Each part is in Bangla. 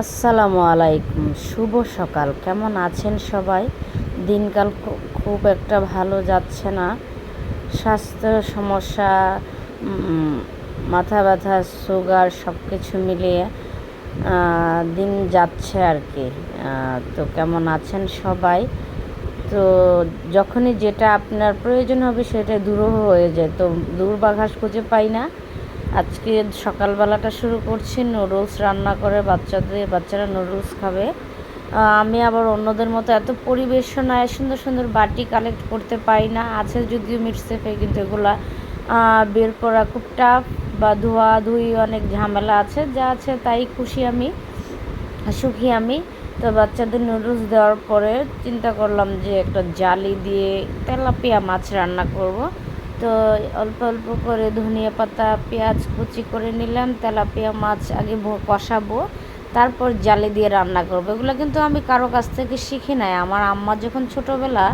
আসসালামু আলাইকুম, শুভ সকাল। কেমন আছেন সবাই? দিনকাল খুব একটা ভালো যাচ্ছে না। স্বাস্থ্য সমস্যা মাথা ব্যথা, সুগার সব কিছু মিলিয়ে দিন যাচ্ছে আর কি। তো কেমন আছেন সবাই? তো যখনই যেটা আপনার প্রয়োজন হবে সেটা দূরও হয়ে যায়। তো দূরবাঘাস খুঁজে পাই না। আজকে সকালবেলাটা শুরু করছি নুডলস রান্না করে বাচ্চাদের, বাচ্চারা নুডলস খাবে। আমি আবার অন্যদের মতো এত পরিবেশন পরিবেশনায় সুন্দর সুন্দর বাটি কালেক্ট করতে পারি না, আছে যদিও মিটসেফে কিন্তু এগুলা বের করা খুব টাফ বা ধোয়া ধুই অনেক ঝামেলা আছে, যা আছে তাই খুশি আমি, সুখী আমি। তো বাচ্চাদের নুডলস দেওয়ার পরে চিন্তা করলাম যে একটা জালি দিয়ে তেলাপিয়া মাছ রান্না করব। তো অল্প অল্প করে ধনিয়া পাতা, পেঁয়াজ কুচি করে নিলাম, তেলাপিয়া মাছ আগে কষাবো, তারপর জালে দিয়ে রান্না করব। এগুলো কিন্তু আমি কারও কাছ থেকে শিখি নাই। আমার আম্মা যখন ছোটোবেলা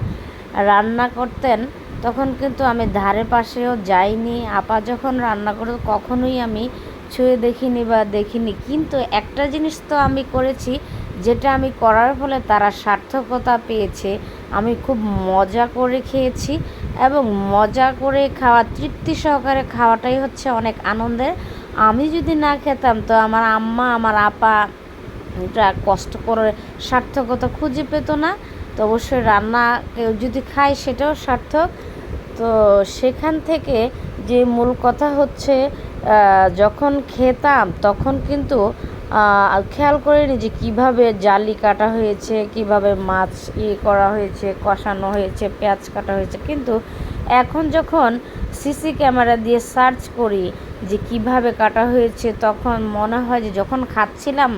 রান্না করতেন, তখন কিন্তু আমি ধারে পাশেও যাইনি। আপা যখন রান্না করে কখনোই আমি ছুঁয়ে দেখিনি বা দেখিনি। কিন্তু একটা জিনিস তো আমি করেছি যেটা আমি করার ফলে তারা সার্থকতা পেয়েছে। আমি খুব মজা করে খেয়েছি এবং মজা করে খাওয়া, তৃপ্তি সহকারে খাওয়াটাই হচ্ছে অনেক আনন্দের। আমি যদি না খেতাম তো আমার আম্মা, আমার আপা এটা কষ্ট করে সার্থকতা খুঁজে পেত না। তো অবশ্যই রান্না কেউ যদি খায় সেটাও সার্থক। তো সেখান থেকে যে মূল কথা হচ্ছে যখন খেতাম তখন কিন্তু খেয়াল করিনি যে কীভাবে জালি কাটা হয়েছে, কীভাবে মাছ ইয়ে করা হয়েছে, কষানো হয়েছে, পেঁয়াজ কাটা হয়েছে। কিন্তু এখন যখন সিসি ক্যামেরা দিয়ে সার্চ করি যে কীভাবে কাটা হয়েছে, তখন মনে হয় যে যখন খাচ্ছিলাম,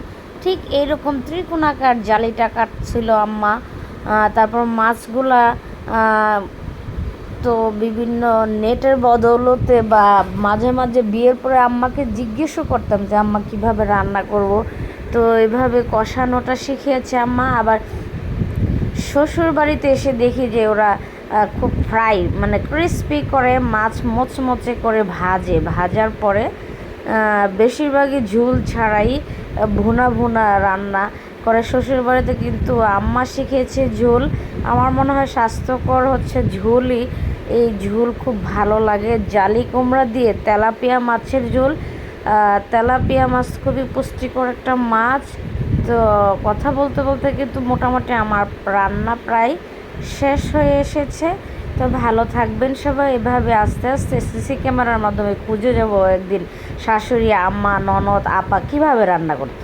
ঠিক এইরকম ত্রিকোণাকার জালিটা কাটছিল আম্মা। তারপর মাছগুলা তো বিভিন্ন নেটের বদৌলতে বা মাঝে মাঝে বিয়ের পরে আম্মাকে জিজ্ঞেসও করতাম যে, আম্মা, কীভাবে রান্না করব? তো এভাবে কষানোটা শিখিয়েছে আম্মা। আবার শ্বশুর বাড়িতে এসে দেখি যে ওরা খুব ফ্রাই মানে ক্রিস্পি করে, মাছ মোচমোচে করে ভাজে। ভাজার পরে বেশিরভাগই ঝুল ছাড়াই ভুনা ভুনা রান্না করে। শ্বশুর বাড়িতে কিন্তু আম্মা শিখেছে ঝোল। আমার মনে হয় স্বাস্থ্যকর হচ্ছে ঝোলই। এই ঝোল খুব ভালো লাগে। জালি কুমড়া দিয়ে তেলাপিয়া মাছের ঝোল। তেলাপিয়া মাছ খুবই পুষ্টিকর একটা মাছ। তো কথা বলতে বলতে কিন্তু মোটামুটি আমার রান্না প্রায় শেষ হয়ে এসেছে। তো ভালো থাকবেন সবাই। এভাবে আস্তে আস্তে সিসি ক্যামেরার মাধ্যমে খুঁজে যাব একদিন। শাশুড়ি, আম্মা, ননদ, আপা কীভাবে রান্না করতে